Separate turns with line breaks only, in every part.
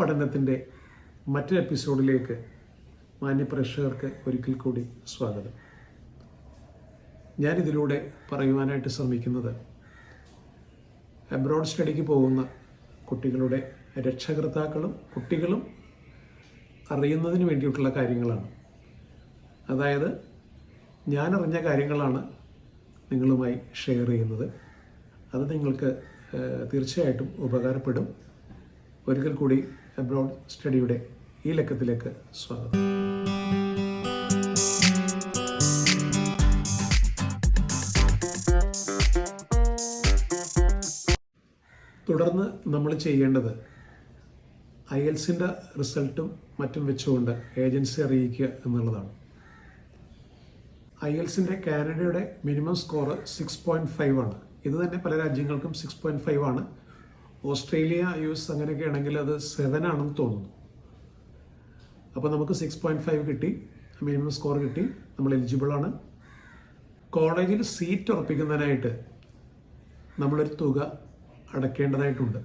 പഠനത്തിൻ്റെ മറ്റൊരു എപ്പിസോഡിലേക്ക് മാന്യപ്രേക്ഷകർക്ക് ഒരിക്കൽ കൂടി സ്വാഗതം ഞാനിതിലൂടെ പറയുവാനായിട്ട് ശ്രമിക്കുന്നത് അബ്രോഡ് സ്റ്റഡിക്ക് പോകുന്ന കുട്ടികളുടെ രക്ഷകർത്താക്കളും കുട്ടികളും അറിയുന്നതിന് വേണ്ടിയിട്ടുള്ള കാര്യങ്ങളാണ് അതായത് ഞാനറിഞ്ഞ കാര്യങ്ങളാണ് നിങ്ങളുമായി ഷെയർ ചെയ്യുന്നത് അത് നിങ്ങൾക്ക് തീർച്ചയായിട്ടും ഉപകാരപ്പെടും ഒരിക്കൽ കൂടി എബ്രോഡ് സ്റ്റഡിയുടെ ഈ ലക്കത്തിലേക്ക് സ്വാഗതം തുടർന്ന് നമ്മൾ ചെയ്യേണ്ടത് ഐ എൽസിൻ്റെ റിസൾട്ടും മറ്റും വെച്ചുകൊണ്ട് ഏജൻസി അറിയിക്കുക എന്നുള്ളതാണ് ഐ എൽസിൻ്റെ കാനഡയുടെ minimum score six point five ആണ് ഇത് തന്നെ പല രാജ്യങ്ങൾക്കും സിക്സ് പോയിൻറ്റ് ഫൈവ് ആണ് ഓസ്ട്രേലിയ യു എസ് അങ്ങനെയൊക്കെ ആണെങ്കിൽ അത് സെവൻ ആണെന്ന് തോന്നുന്നു അപ്പോൾ നമുക്ക് സിക്സ് പോയിൻറ്റ് ഫൈവ് കിട്ടി മിനിമം സ്കോർ കിട്ടി നമ്മൾ എലിജിബിളാണ് കോളേജിൽ സീറ്റ് ഉറപ്പിക്കുന്നതിനായിട്ട് നമ്മളൊരു തുക അടയ്ക്കേണ്ടതായിട്ടുണ്ട്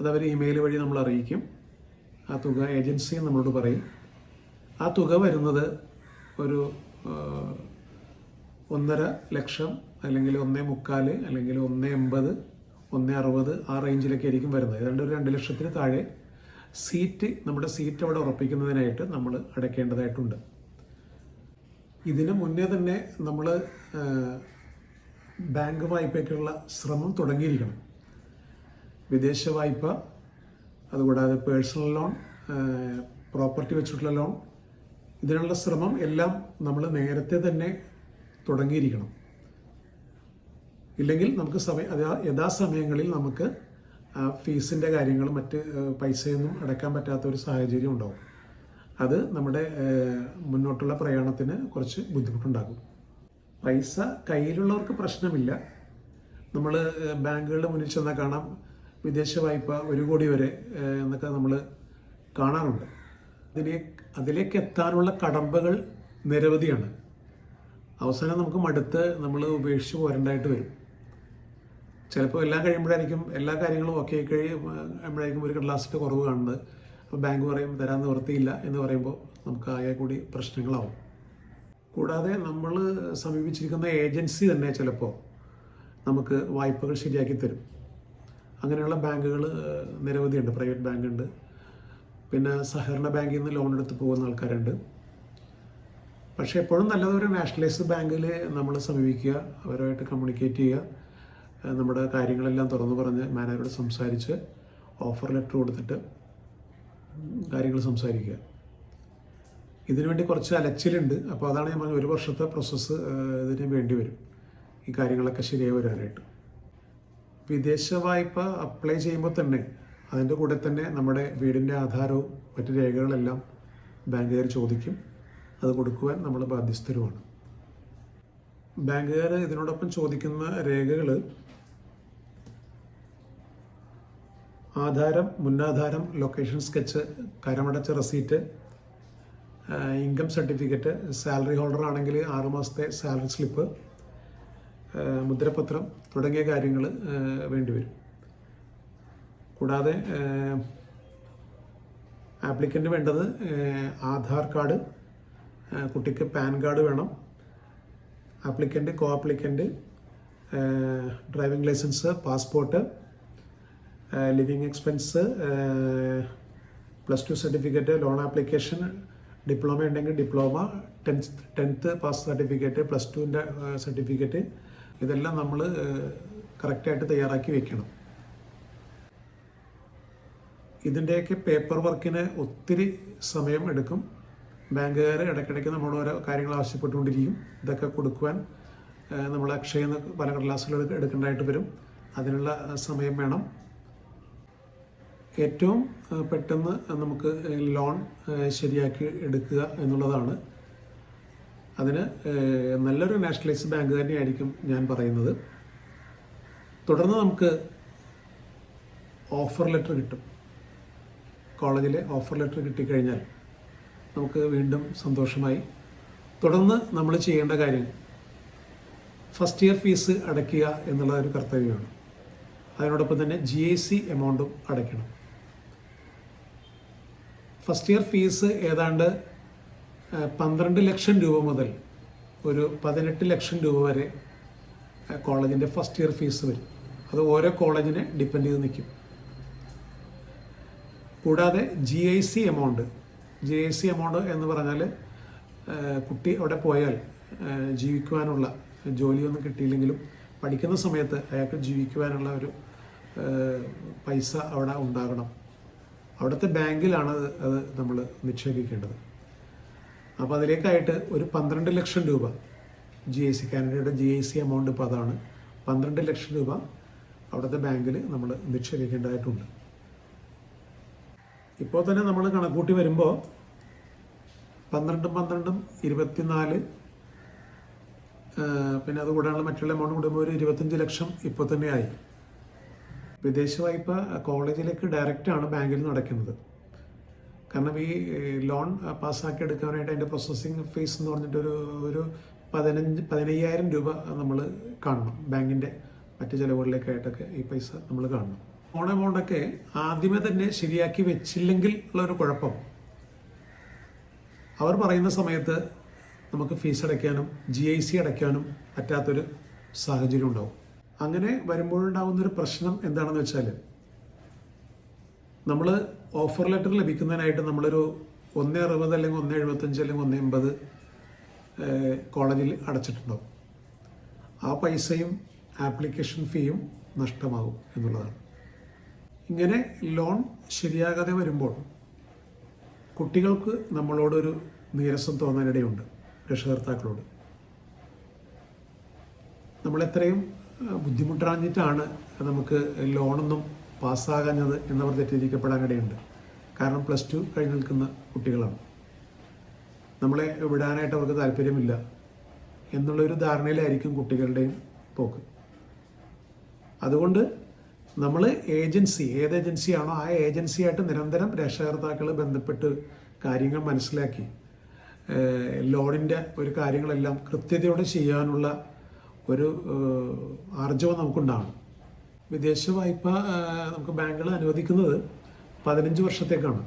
അതവർ ഇമെയിൽ വഴി നമ്മൾ അറിയിക്കും ആ തുക ഏജൻസി നമ്മളോട് പറയും ആ തുക വരുന്നത് ഒരു ഒന്നര ലക്ഷം അല്ലെങ്കിൽ ഒന്നേ മുക്കാല് അല്ലെങ്കിൽ ഒന്നേ എൺപത് ഒന്ന് അറുപത് ആ റേഞ്ചിലൊക്കെ ആയിരിക്കും വരുന്നത് ഏതാണ്ട് ഒരു രണ്ട് ലക്ഷത്തിന് താഴെ സീറ്റ് നമ്മുടെ സീറ്റ് അവിടെ ഉറപ്പിക്കുന്നതിനായിട്ട് നമ്മൾ അടയ്ക്കേണ്ടതായിട്ടുണ്ട് ഇതിനു മുന്നേ തന്നെ നമ്മൾ ബാങ്ക് വായ്പയ്ക്കുള്ള ശ്രമം തുടങ്ങിയിരിക്കണം വിദേശ വായ്പ അതുകൂടാതെ പേഴ്സണൽ ലോൺ പ്രോപ്പർട്ടി വെച്ചിട്ടുള്ള ലോൺ ഇതിനുള്ള ശ്രമം എല്ലാം നമ്മൾ നേരത്തെ തന്നെ തുടങ്ങിയിരിക്കണം ഇല്ലെങ്കിൽ നമുക്ക് സമയ യഥാസമയങ്ങളിൽ നമുക്ക് ഫീസിൻ്റെ കാര്യങ്ങളും മറ്റ് പൈസയൊന്നും അടയ്ക്കാൻ പറ്റാത്ത ഒരു സാഹചര്യം ഉണ്ടാവും അത് നമ്മുടെ മുന്നോട്ടുള്ള പ്രയാണത്തിന് കുറച്ച് ബുദ്ധിമുട്ടുണ്ടാകും പൈസ കയ്യിലുള്ളവർക്ക് പ്രശ്നമില്ല നമ്മൾ ബാങ്കുകളുടെ മുന്നിൽ ചെന്നാൽ കാണാം വിദേശ വായ്പ ഒരു കോടി വരെ എന്നൊക്കെ നമ്മൾ കാണാറുണ്ട് അതിനെ അതിലേക്ക് എത്താനുള്ള കടമ്പകൾ നിരവധിയാണ് അവസാനം നമുക്ക് മടുത്ത് നമ്മൾ ഉപേക്ഷിച്ച് പോരേണ്ടതായിട്ട് വരും ചിലപ്പോൾ എല്ലാം കഴിയുമ്പോഴായിരിക്കും എല്ലാ കാര്യങ്ങളും ഓക്കെ കഴിയുമ്പോഴായിരിക്കും ഒരു കടലാസിൻ്റെ കുറവ് കാണുന്നത് അപ്പോൾ ബാങ്ക് പറയും തരാൻ നിവൃത്തിയില്ല എന്ന് പറയുമ്പോൾ നമുക്ക് ആകെ കൂടി പ്രശ്നങ്ങളാവും കൂടാതെ നമ്മൾ സമീപിച്ചിരിക്കുന്ന ഏജൻസി തന്നെ ചിലപ്പോൾ നമുക്ക് വായ്പകൾ ശരിയാക്കി തരും അങ്ങനെയുള്ള ബാങ്കുകൾ നിരവധിയുണ്ട് പ്രൈവറ്റ് ബാങ്ക് ഉണ്ട് പിന്നെ സഹകരണ ബാങ്കിൽ നിന്ന് ലോൺ എടുത്ത് പോകുന്ന ആൾക്കാരുണ്ട് പക്ഷേ എപ്പോഴും നല്ലതൊരു നാഷണലൈസ്ഡ് ബാങ്കിൽ നമ്മൾ സമീപിക്കുക അവരുമായിട്ട് കമ്മ്യൂണിക്കേറ്റ് ചെയ്യുക നമ്മുടെ കാര്യങ്ങളെല്ലാം തുറന്നു പറഞ്ഞ് മാനേജറോട് സംസാരിച്ച് ഓഫർ ലെറ്റർ കൊടുത്തിട്ട് കാര്യങ്ങൾ സംസാരിക്കുക വേണ്ടി കുറച്ച് അലച്ചിലുണ്ട് അപ്പോൾ അതാണ് ഞാൻ പറഞ്ഞത് ഒരു വർഷത്തെ പ്രോസസ്സ് ഇതിന് വേണ്ടി വരും ഈ കാര്യങ്ങളൊക്കെ ശരിയായി വരാനായിട്ട് വിദേശ വായ്പ അപ്ലൈ ചെയ്യുമ്പോൾ തന്നെ അതിൻ്റെ കൂടെ തന്നെ നമ്മുടെ വീടിൻ്റെ ആധാരവും മറ്റു രേഖകളെല്ലാം ബാങ്കുകാർ ചോദിക്കും അത് കൊടുക്കുവാൻ നമ്മൾ ബാധ്യസ്ഥരുമാണ് ബാങ്കുകാർ ഇതിനോടൊപ്പം ചോദിക്കുന്ന രേഖകൾ ആധാരം മുന്നാധാരം ലൊക്കേഷൻ സ്കെച്ച് കരമടച്ച receipt income certificate salary holder ആണെങ്കിൽ ആറുമാസത്തെ സാലറി സ്ലിപ്പ് മുദ്രപത്രം തുടങ്ങിയ കാര്യങ്ങൾ വേണ്ടിവരും കൂടാതെ ആപ്ലിക്കൻ്റ് വേണ്ടത് ആധാർ കാർഡ് കുട്ടിക്ക് പാൻ കാർഡ് വേണം applicant co applicant driving licence passport living expense plus two certificate loan application diploma ഉണ്ടെങ്കിൽ diploma tenth tenth pass certificate plus ടുവിൻ്റെ സർട്ടിഫിക്കറ്റ് ഇതെല്ലാം നമ്മൾ കറക്റ്റായിട്ട് uh, തയ്യാറാക്കി വെക്കണം ഇതിൻ്റെയൊക്കെ പേപ്പർ വർക്കിന് ഒത്തിരി സമയം എടുക്കും ബാങ്കുകാർ ഇടയ്ക്കിടയ്ക്ക് നമ്മൾ ഓരോ കാര്യങ്ങൾ ആവശ്യപ്പെട്ടുകൊണ്ടിരിക്കും ഇതൊക്കെ കൊടുക്കുവാൻ uh, നമ്മൾ അക്ഷയ പല കടലാസുകൾ എടുക്കേണ്ടതായിട്ട് വരും അതിനുള്ള uh, സമയം വേണം ഏറ്റവും പെട്ടെന്ന് നമുക്ക് ലോൺ ശരിയാക്കി എടുക്കുക എന്നുള്ളതാണ് അതിന് നല്ലൊരു നാഷണലൈസ് ബാങ്ക് തന്നെയായിരിക്കും ഞാൻ പറയുന്നത് തുടർന്ന് നമുക്ക് ഓഫർ ലെറ്റർ കിട്ടും കോളേജിലെ ഓഫർ ലെറ്റർ കിട്ടിക്കഴിഞ്ഞാൽ നമുക്ക് വീണ്ടും സന്തോഷമായി തുടർന്ന് നമ്മൾ ചെയ്യേണ്ട കാര്യം ഫസ്റ്റ് ഇയർ ഫീസ് അടയ്ക്കുക എന്നുള്ള ഒരു കർത്തവ്യമാണ് അതിനോടൊപ്പം തന്നെ ജി എ സി എമൗണ്ടും അടയ്ക്കണം ഫസ്റ്റ് ഇയർ ഫീസ് ഏതാണ്ട് പന്ത്രണ്ട് ലക്ഷം രൂപ മുതൽ ഒരു പതിനെട്ട് ലക്ഷം രൂപ വരെ കോളേജിൻ്റെ ഫസ്റ്റ് ഇയർ ഫീസ് വരും അത് ഓരോ കോളേജിനെ ഡിപ്പെൻഡ് ചെയ്ത് നിൽക്കും കൂടാതെ G I C amount G I C amount എന്ന് പറഞ്ഞാൽ കുട്ടി അവിടെ പോയാൽ ജീവിക്കുവാനുള്ള ജോലിയൊന്നും കിട്ടിയില്ലെങ്കിലും പഠിക്കുന്ന സമയത്ത് അയാൾക്ക് ജീവിക്കുവാനുള്ള ഒരു പൈസ അവിടെ ഉണ്ടാകണം അവിടുത്തെ ബാങ്കിലാണ് അത് നമ്മൾ നിക്ഷേപിക്കേണ്ടത് അപ്പോൾ അതിലേക്കായിട്ട് ഒരു പന്ത്രണ്ട് ലക്ഷം രൂപ ജി ഐ സി കാനഡയുടെ ജി ഐ സി എമൗണ്ട് ഇപ്പോൾ അതാണ് പന്ത്രണ്ട് ലക്ഷം രൂപ അവിടുത്തെ ബാങ്കിൽ നമ്മൾ നിക്ഷേപിക്കേണ്ടതായിട്ടുണ്ട് ഇപ്പോൾ തന്നെ നമ്മൾ കണക്കൂട്ടി വരുമ്പോൾ പന്ത്രണ്ടും പന്ത്രണ്ടും ഇരുപത്തിനാല് പിന്നെ അതുകൂടാനുള്ള മറ്റുള്ള എമൗണ്ട് കൂടുമ്പോൾ ഒരു ഇരുപത്തഞ്ച് ലക്ഷം ഇപ്പോൾ തന്നെ ആയി വിദേശ വായ്പ കോളേജിലേക്ക് ഡയറക്റ്റാണ് ബാങ്കിൽ നടക്കുന്നത് കാരണം ഈ ലോൺ പാസ്സാക്കി എടുക്കാനായിട്ട് അതിൻ്റെ പ്രോസസ്സിങ് ഫീസ് എന്ന് പറഞ്ഞിട്ടൊരു ഒരു പതിനഞ്ച് പതിനയ്യായിരം രൂപ നമ്മൾ കാണണം ബാങ്കിൻ്റെ മറ്റ് ചിലവുകളിലേക്കായിട്ടൊക്കെ ഈ പൈസ നമ്മൾ കാണണം ഓൺ എമൗണ്ടൊക്കെ ആദ്യമേ തന്നെ ശരിയാക്കി വെച്ചില്ലെങ്കിൽ ഉള്ളൊരു കുഴപ്പം അവർ പറയുന്ന സമയത്ത് നമുക്ക് ഫീസ് അടയ്ക്കാനും ജി ഐ സി അടയ്ക്കാനും പറ്റാത്തൊരു സാഹചര്യം ഉണ്ടാവും അങ്ങനെ വരുമ്പോഴുണ്ടാകുന്നൊരു പ്രശ്നം എന്താണെന്ന് വെച്ചാൽ നമ്മൾ ഓഫർ ലെറ്റർ ലഭിക്കുന്നതിനായിട്ട് നമ്മളൊരു ഒന്ന് അറുപത് അല്ലെങ്കിൽ ഒന്ന് എഴുപത്തഞ്ച് അല്ലെങ്കിൽ ഒന്ന് എൺപത് കോളേജിൽ അടച്ചിട്ടുണ്ടാവും ആ പൈസയും ആപ്ലിക്കേഷൻ ഫീയും നഷ്ടമാകും എന്നുള്ളതാണ് ഇങ്ങനെ ലോൺ ശരിയാകാതെ വരുമ്പോൾ കുട്ടികൾക്ക് നമ്മളോടൊരു നീരസം തോന്നാനിടയുണ്ട് രക്ഷകർത്താക്കളോട് നമ്മളെത്രയും ബുദ്ധിമുട്ടാഞ്ഞിട്ടാണ് നമുക്ക് ലോണൊന്നും പാസ്സാകാഞ്ഞത് എന്നവർ തെറ്റിദ്ധരിക്കപ്പെടാനിടയുണ്ട് കാരണം പ്ലസ് ടു കഴിഞ്ഞ് നിൽക്കുന്ന കുട്ടികളാണ് നമ്മളെ വിടാനായിട്ട് അവർക്ക് താല്പര്യമില്ല എന്നുള്ളൊരു ധാരണയിലായിരിക്കും കുട്ടികളുടെയും പോക്ക് അതുകൊണ്ട് നമ്മൾ ഏജൻസി ഏത് ഏജൻസിയാണോ ആ ഏജൻസിയായിട്ട് നിരന്തരം രക്ഷകർത്താക്കൾ ബന്ധപ്പെട്ട് കാര്യങ്ങൾ മനസ്സിലാക്കി ലോണിൻ്റെ ഒരു കാര്യങ്ങളെല്ലാം കൃത്യതയോടെ ചെയ്യാനുള്ള ഒരു ആർജവം നമുക്കുണ്ടാവണം വിദേശ വായ്പ നമുക്ക് ബാങ്കുകൾ അനുവദിക്കുന്നത് പതിനഞ്ച് വർഷത്തേക്കാണ്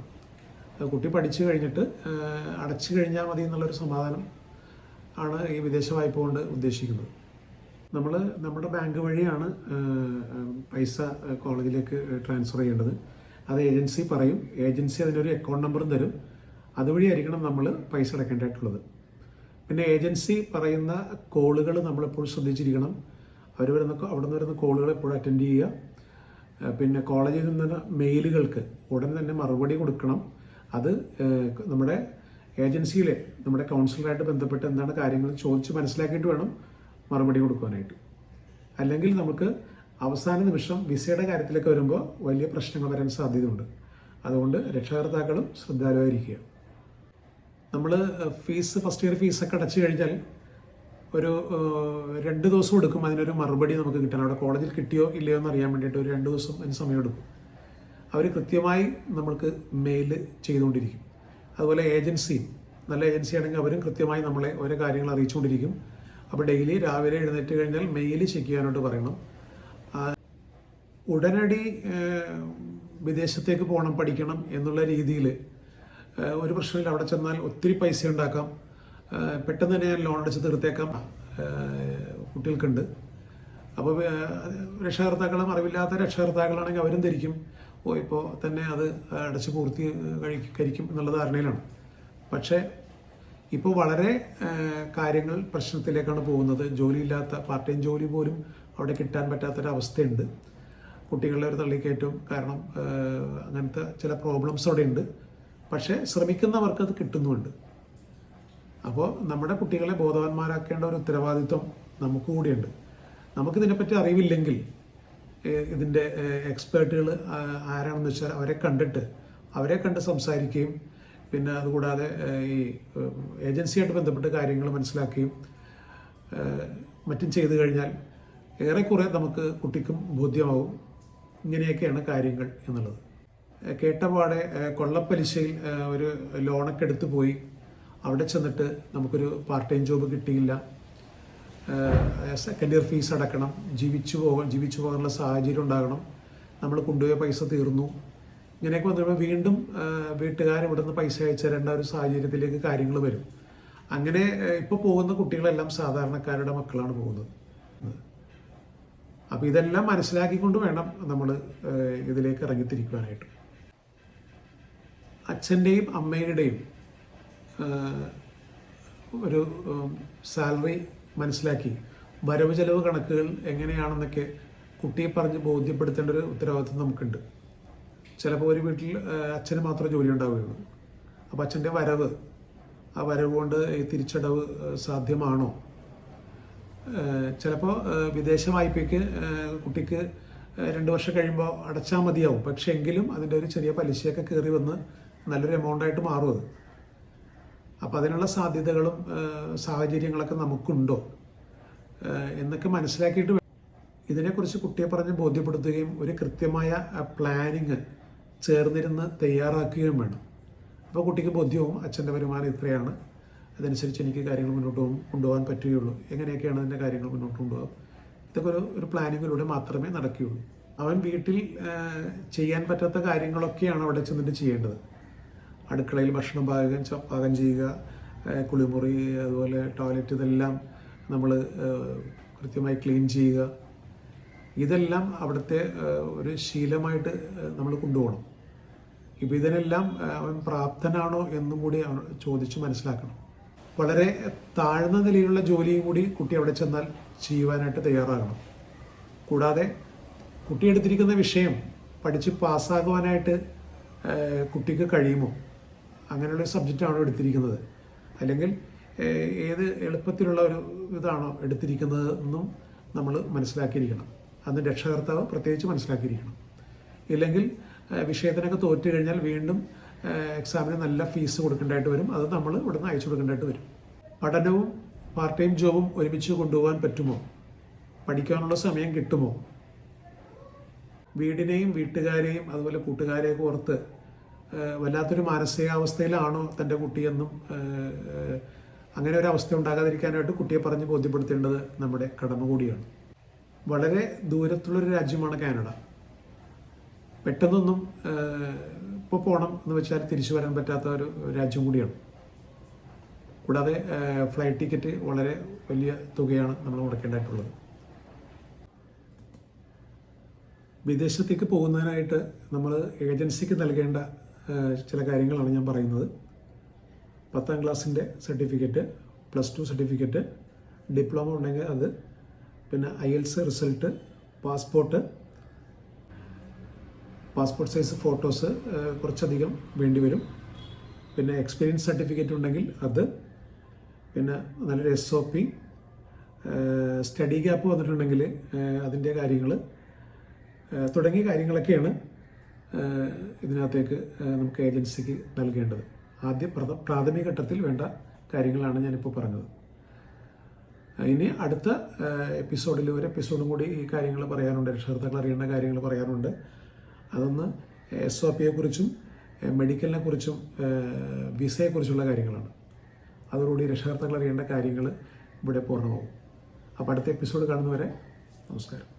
കുട്ടി പഠിച്ചു കഴിഞ്ഞിട്ട് അടച്ചു കഴിഞ്ഞാൽ മതി എന്നുള്ളൊരു സമാധാനം ആണ് ഈ വിദേശ വായ്പ കൊണ്ട് ഉദ്ദേശിക്കുന്നത് നമ്മൾ നമ്മുടെ ബാങ്ക് വഴിയാണ് പൈസ കോളേജിലേക്ക് ട്രാൻസ്ഫർ ചെയ്യേണ്ടത് അത് ഏജൻസി പറയും ഏജൻസി അതിനൊരു അക്കൗണ്ട് നമ്പറും തരും അതുവഴിയായിരിക്കണം നമ്മൾ പൈസ അടക്കേണ്ടതായിട്ടുള്ളത് പിന്നെ ഏജൻസി പറയുന്ന കോളുകൾ നമ്മളെപ്പോഴും ശ്രദ്ധിച്ചിരിക്കണം അവർ വരുന്ന അവിടെ നിന്ന് വരുന്ന കോളുകൾ എപ്പോഴും അറ്റൻഡ് ചെയ്യുക പിന്നെ കോളേജിൽ നിന്ന് മെയിലുകൾക്ക് ഉടൻ തന്നെ മറുപടി കൊടുക്കണം അത് നമ്മുടെ ഏജൻസിയിലെ നമ്മുടെ കൗൺസിലറായിട്ട് ബന്ധപ്പെട്ട് എന്താണ് കാര്യങ്ങൾ ചോദിച്ച് മനസ്സിലാക്കിയിട്ട് വേണം മറുപടി കൊടുക്കുവാനായിട്ട് അല്ലെങ്കിൽ നമുക്ക് അവസാന നിമിഷം വിസയുടെ കാര്യത്തിലേക്ക് വരുമ്പോൾ വലിയ പ്രശ്നങ്ങൾ വരാൻ സാധ്യതയുണ്ട് അതുകൊണ്ട് രക്ഷാകർത്താക്കളും ശ്രദ്ധാലുവായിരിക്കുക നമ്മൾ ഫീസ് ഫസ്റ്റ് ഇയർ ഫീസൊക്കെ അടച്ചു കഴിഞ്ഞാൽ ഒരു രണ്ട് ദിവസം എടുക്കും അതിനൊരു മറുപടി നമുക്ക് കിട്ടാൻ അവിടെ കോളേജിൽ കിട്ടിയോ ഇല്ലയോ എന്ന് അറിയാൻ വേണ്ടിയിട്ട് ഒരു രണ്ട് ദിവസം അതിന് എടുക്കും അവർ കൃത്യമായി നമ്മൾക്ക് മെയിൽ ചെയ്തുകൊണ്ടിരിക്കും അതുപോലെ ഏജൻസി നല്ല ഏജൻസി ആണെങ്കിൽ അവരും കൃത്യമായി നമ്മളെ ഓരോ കാര്യങ്ങൾ അറിയിച്ചുകൊണ്ടിരിക്കും അപ്പോൾ ഡെയിലി രാവിലെ എഴുന്നേറ്റ് കഴിഞ്ഞാൽ മെയിൽ ചെക്ക് ചെയ്യാനായിട്ട് പറയണം ഉടനടി വിദേശത്തേക്ക് പോകണം പഠിക്കണം എന്നുള്ള രീതിയിൽ ഒരു പ്രശ്നമില്ല അവിടെ ചെന്നാൽ ഒത്തിരി പൈസ ഉണ്ടാക്കാം പെട്ടെന്ന് തന്നെ ഞാൻ ലോൺ അടിച്ച് തീർത്തേക്കാം കുട്ടികൾക്കുണ്ട് അപ്പോൾ രക്ഷാകർത്താക്കളും അറിവില്ലാത്ത രക്ഷാകർത്താക്കളാണെങ്കിൽ അവരും ധരിക്കും ഓ ഇപ്പോൾ തന്നെ അത് അടച്ച് പൂർത്തി കഴിക്കും എന്നുള്ള ധാരണയിലാണ് പക്ഷേ ഇപ്പോൾ വളരെ കാര്യങ്ങൾ പ്രശ്നത്തിലേക്കാണ് പോകുന്നത് ജോലിയില്ലാത്ത പാർട്ട് ടൈം ജോലി പോലും അവിടെ കിട്ടാൻ പറ്റാത്തൊരവസ്ഥയുണ്ട് കുട്ടികളുടെ ഒരു തള്ളിക്കേറ്റവും കാരണം അങ്ങനത്തെ ചില പ്രോബ്ലംസ് അവിടെ ഉണ്ട് പക്ഷേ ശ്രമിക്കുന്നവർക്ക് അത് കിട്ടുന്നുമുണ്ട് അപ്പോൾ നമ്മുടെ കുട്ടികളെ ബോധവാന്മാരാക്കേണ്ട ഒരു ഉത്തരവാദിത്വം നമുക്ക് കൂടിയുണ്ട് നമുക്കിതിനെപ്പറ്റി അറിവില്ലെങ്കിൽ ഇതിൻ്റെ എക്സ്പേർട്ടുകൾ ആരാണെന്ന് വെച്ചാൽ അവരെ കണ്ടിട്ട് അവരെ കണ്ട് സംസാരിക്കുകയും പിന്നെ അതുകൂടാതെ ഈ ഏജൻസിയായിട്ട് ബന്ധപ്പെട്ട് കാര്യങ്ങൾ മനസ്സിലാക്കുകയും മറ്റും ചെയ്തു കഴിഞ്ഞാൽ ഏറെക്കുറെ നമുക്ക് കുട്ടിക്കും ബോധ്യമാവും ഇങ്ങനെയൊക്കെയാണ് കാര്യങ്ങൾ എന്നുള്ളത് കേട്ടപാടെ കൊള്ളപ്പലിശയിൽ ഒരു ലോണൊക്കെ എടുത്തു പോയി അവിടെ ചെന്നിട്ട് നമുക്കൊരു പാർട്ട് ടൈം ജോബ് കിട്ടിയില്ല സെക്കൻഡ് ഇയർ ഫീസ് അടക്കണം ജീവിച്ചു പോകാൻ ജീവിച്ചു പോകാനുള്ള സാഹചര്യം ഉണ്ടാകണം നമ്മൾ കൊണ്ടുപോയ പൈസ തീർന്നു ഇങ്ങനെയൊക്കെ വന്നപ്പോൾ വീണ്ടും വീട്ടുകാർ നിന്ന് പൈസ അയച്ചു തരേണ്ട ഒരു സാഹചര്യത്തിലേക്ക് കാര്യങ്ങൾ വരും അങ്ങനെ ഇപ്പോൾ പോകുന്ന കുട്ടികളെല്ലാം സാധാരണക്കാരുടെ മക്കളാണ് പോകുന്നത് അപ്പോൾ ഇതെല്ലാം മനസ്സിലാക്കിക്കൊണ്ട് വേണം നമ്മൾ ഇതിലേക്ക് ഇറങ്ങിത്തിരിക്കുവാനായിട്ട് അച്ഛൻ്റെയും അമ്മയുടെയും ഒരു സാലറി മനസ്സിലാക്കി വരവ് ചെലവ് കണക്കുകൾ എങ്ങനെയാണെന്നൊക്കെ കുട്ടിയെ പറഞ്ഞ് ബോധ്യപ്പെടുത്തേണ്ട ഒരു ഉത്തരവാദിത്വം നമുക്കുണ്ട് ചിലപ്പോൾ ഒരു വീട്ടിൽ അച്ഛന് മാത്രം ജോലി ഉണ്ടാവുകയുള്ളൂ അപ്പോൾ അച്ഛൻ്റെ വരവ് ആ വരവ് കൊണ്ട് തിരിച്ചടവ് സാധ്യമാണോ ചിലപ്പോൾ വിദേശ വായ്പയ്ക്ക് കുട്ടിക്ക് രണ്ട് വർഷം കഴിയുമ്പോൾ അടച്ചാൽ മതിയാവും പക്ഷേ എങ്കിലും അതിൻ്റെ ഒരു ചെറിയ പലിശയൊക്കെ കയറി വന്ന് നല്ലൊരു എമൗണ്ട് ആയിട്ട് മാറും അത് അപ്പം അതിനുള്ള സാധ്യതകളും സാഹചര്യങ്ങളൊക്കെ നമുക്കുണ്ടോ എന്നൊക്കെ മനസ്സിലാക്കിയിട്ട് ഇതിനെക്കുറിച്ച് കുട്ടിയെ പറഞ്ഞ് ബോധ്യപ്പെടുത്തുകയും ഒരു കൃത്യമായ പ്ലാനിങ് ചേർന്നിരുന്ന് തയ്യാറാക്കുകയും വേണം അപ്പോൾ കുട്ടിക്ക് ബോധ്യവും അച്ഛൻ്റെ വരുമാനം ഇത്രയാണ് അതനുസരിച്ച് എനിക്ക് കാര്യങ്ങൾ മുന്നോട്ട് കൊണ്ടുപോകാൻ പറ്റുകയുള്ളൂ എങ്ങനെയൊക്കെയാണ് അതിൻ്റെ കാര്യങ്ങൾ മുന്നോട്ട് കൊണ്ടുപോകാം ഇതൊക്കെ ഒരു ഒരു പ്ലാനിങ്ങിലൂടെ മാത്രമേ നടക്കുകയുള്ളൂ അവൻ വീട്ടിൽ ചെയ്യാൻ പറ്റാത്ത കാര്യങ്ങളൊക്കെയാണ് അവിടെ ചെന്നിട്ട് ചെയ്യേണ്ടത് അടുക്കളയിൽ ഭക്ഷണം പാകം പാകം ചെയ്യുക കുളിമുറി അതുപോലെ ടോയ്ലറ്റ് ഇതെല്ലാം നമ്മൾ കൃത്യമായി ക്ലീൻ ചെയ്യുക ഇതെല്ലാം അവിടുത്തെ ഒരു ശീലമായിട്ട് നമ്മൾ കൊണ്ടുപോകണം ഇപ്പോൾ ഇതിനെല്ലാം അവൻ പ്രാപ്തനാണോ എന്നും കൂടി ചോദിച്ച് മനസ്സിലാക്കണം വളരെ താഴ്ന്ന നിലയിലുള്ള ജോലിയും കൂടി കുട്ടി അവിടെ ചെന്നാൽ ചെയ്യുവാനായിട്ട് തയ്യാറാകണം കൂടാതെ കുട്ടി എടുത്തിരിക്കുന്ന വിഷയം പഠിച്ച് പാസ്സാകുവാനായിട്ട് കുട്ടിക്ക് കഴിയുമോ അങ്ങനെയുള്ള ആണോ എടുത്തിരിക്കുന്നത് അല്ലെങ്കിൽ ഏത് എളുപ്പത്തിലുള്ള ഒരു ഇതാണോ എടുത്തിരിക്കുന്നത് എന്നും നമ്മൾ മനസ്സിലാക്കിയിരിക്കണം അന്ന് രക്ഷകർത്താവ് പ്രത്യേകിച്ച് മനസ്സിലാക്കിയിരിക്കണം ഇല്ലെങ്കിൽ വിഷയത്തിനൊക്കെ തോറ്റു കഴിഞ്ഞാൽ വീണ്ടും എക്സാമിന് നല്ല ഫീസ് കൊടുക്കേണ്ടതായിട്ട് വരും അത് നമ്മൾ ഇവിടുന്ന് അയച്ചു കൊടുക്കേണ്ടതായിട്ട് വരും പഠനവും പാർട്ട് ടൈം ജോബും ഒരുമിച്ച് കൊണ്ടുപോകാൻ പറ്റുമോ പഠിക്കാനുള്ള സമയം കിട്ടുമോ വീടിനെയും വീട്ടുകാരെയും അതുപോലെ കൂട്ടുകാരെയൊക്കെ ഓർത്ത് വല്ലാത്തൊരു മാനസികാവസ്ഥയിലാണോ തൻ്റെ കുട്ടിയെന്നും അങ്ങനെ ഒരു അവസ്ഥ ഉണ്ടാകാതിരിക്കാനായിട്ട് കുട്ടിയെ പറഞ്ഞ് ബോധ്യപ്പെടുത്തേണ്ടത് നമ്മുടെ കടമ കൂടിയാണ് വളരെ ദൂരത്തുള്ളൊരു രാജ്യമാണ് കാനഡ പെട്ടെന്നൊന്നും ഇപ്പോൾ പോകണം എന്ന് വെച്ചാൽ തിരിച്ചു വരാൻ പറ്റാത്ത ഒരു രാജ്യം കൂടിയാണ് കൂടാതെ ഫ്ലൈറ്റ് ടിക്കറ്റ് വളരെ വലിയ തുകയാണ് നമ്മൾ മുടക്കേണ്ടതായിട്ടുള്ളത് വിദേശത്തേക്ക് പോകുന്നതിനായിട്ട് നമ്മൾ ഏജൻസിക്ക് നൽകേണ്ട ചില കാര്യങ്ങളാണ് ഞാൻ പറയുന്നത് പത്താം ക്ലാസ്സിൻ്റെ certificate plus two certificate diploma ഉണ്ടെങ്കിൽ അത് പിന്നെ IELTS result passport passport size photos കുറച്ചധികം വേണ്ടിവരും പിന്നെ എക്സ്പീരിയൻസ് സർട്ടിഫിക്കറ്റ് ഉണ്ടെങ്കിൽ അത് പിന്നെ നല്ലൊരു S O P study gap വന്നിട്ടുണ്ടെങ്കിൽ അതിൻ്റെ കാര്യങ്ങൾ തുടങ്ങിയ കാര്യങ്ങളൊക്കെയാണ് ഇതിനകത്തേക്ക് നമുക്ക് ഏജൻസിക്ക് നൽകേണ്ടത് ആദ്യ പ്രാഥമിക ഘട്ടത്തിൽ വേണ്ട കാര്യങ്ങളാണ് ഞാനിപ്പോൾ പറഞ്ഞത് ഇനി അടുത്ത എപ്പിസോഡിൽ ഒരു എപ്പിസോഡും കൂടി ഈ കാര്യങ്ങൾ പറയാനുണ്ട് രക്ഷകർത്താക്കൾ അറിയേണ്ട കാര്യങ്ങൾ പറയാനുണ്ട് അതൊന്ന് എസ് ഒ പിയെക്കുറിച്ചും മെഡിക്കലിനെ കുറിച്ചും വിസയെക്കുറിച്ചുള്ള കാര്യങ്ങളാണ് അതോടുകൂടി രക്ഷകർത്താക്കൾ അറിയേണ്ട കാര്യങ്ങൾ ഇവിടെ പൂർണ്ണമാവും അപ്പോൾ അടുത്ത എപ്പിസോഡ് കാണുന്നവരെ നമസ്കാരം